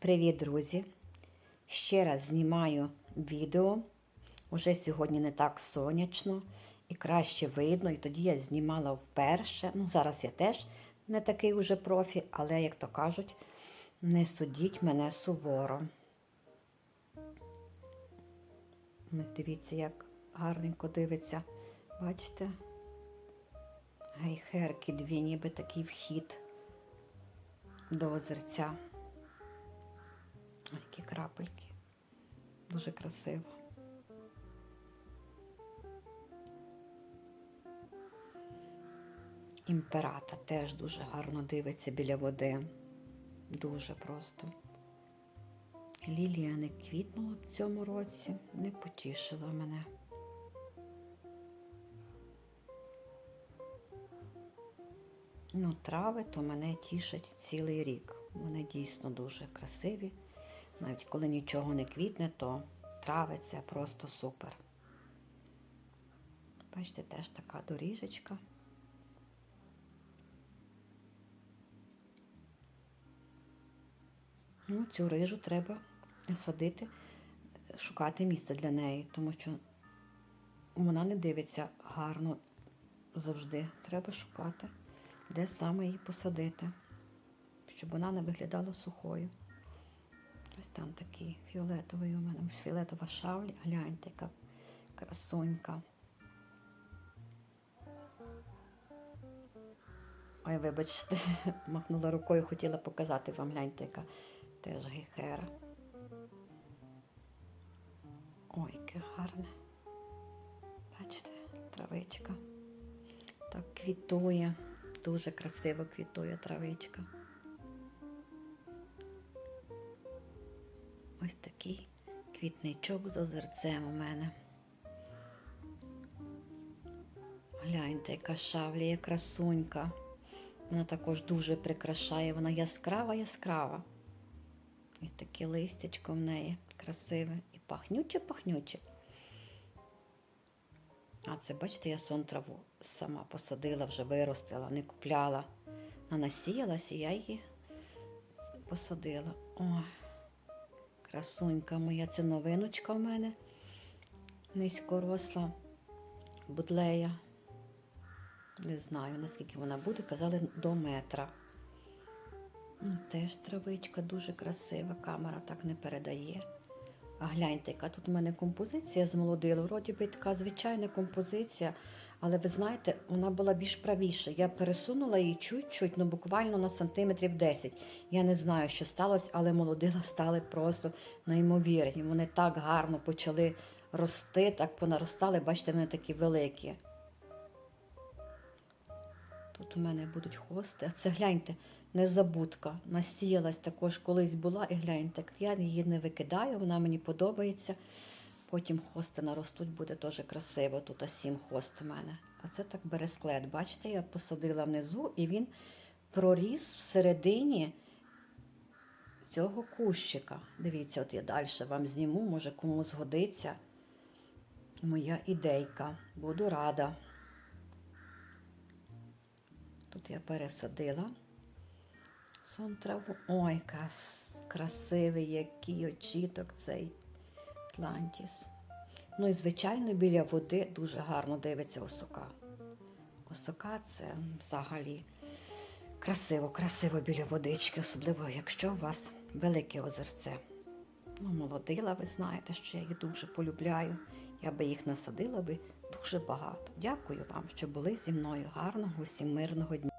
Привіт, друзі! Ще раз знімаю відео. Уже сьогодні не так сонячно і краще видно. І тоді я знімала вперше. Ну, зараз я теж не такий уже профі, але, як то кажуть, не судіть мене суворо. Дивіться, як гарненько дивиться. Бачите? Гейхерки дві, ніби такий вхід до озерця. Які крапельки. Дуже красиво. Імперата теж дуже гарно дивиться біля води. Дуже просто. Лілія не квітнула в цьому році, не потішила мене. Ну, трави то мене тішать цілий рік. Вони дійсно дуже красиві. Навіть коли нічого не квітне, то трави це просто супер. Бачите, теж така доріжечка. Ну, цю рижу треба садити, шукати місце для неї, тому що вона не дивиться гарно завжди. Треба шукати, де саме її посадити, щоб вона не виглядала сухою. Ось там такий фіолетовий у мене. Фіолетова шавля. Гляньте, яка красунька. Ой, вибачте, махнула рукою, хотіла показати вам, гляньте, яка теж гейхера. Ой, яке гарне. Бачите, травичка. Так квітує. Дуже красиво квітує травичка. Ось такий квітничок з озерцем у мене. Гляньте, яка шавлія красунька. Вона також дуже прикрашає, вона яскрава, яскрава. Ось таке листячко в неї красиве і пахнюче-пахнюче. А це, бачите, я сон траву сама посадила, вже виростила, не купляла. Вона насіялась і я її посадила. Ой. Красунька моя, це новиночка в мене. Низькоросла будлея. Не знаю, наскільки вона буде, казали до метра. Ну, Теж травичка дуже красива, камера так не передає. А гляньте, яка тут у мене композиція з молодилу. Вроді би така звичайна композиція, але ви знаєте, вона була більш правіша. Я пересунула її чуть-чуть, ну буквально на сантиметрів 10. Я не знаю, що сталося, але молодила стали просто неймовірні. Вони так гарно почали рости, так понаростали, бачите, вони такі великі. Тут у мене будуть хости. А це гляньте, незабудка. Насіялась також колись була, і гляньте, я її не викидаю, вона мені подобається. Потім хости наростуть, буде теж красиво. Тут сім хост у мене. А це так бересклет. Бачите, я посадила внизу і він проріс всередині цього кущика. Дивіться, от я далі вам зніму, може кому згодиться моя ідейка. Буду рада. Тут я пересадила сон траву. Ой, крас, красивий який очіток цей Атлантіс. Ну і, звичайно, біля води дуже гарно дивиться осока. Осока це взагалі красиво, красиво біля водички, особливо, якщо у вас велике озерце. Ну, молодила, ви знаєте, що я їх дуже полюбляю. Я би їх насадила би дуже багато. Дякую вам, що були зі мною. Гарного усім мирного дня.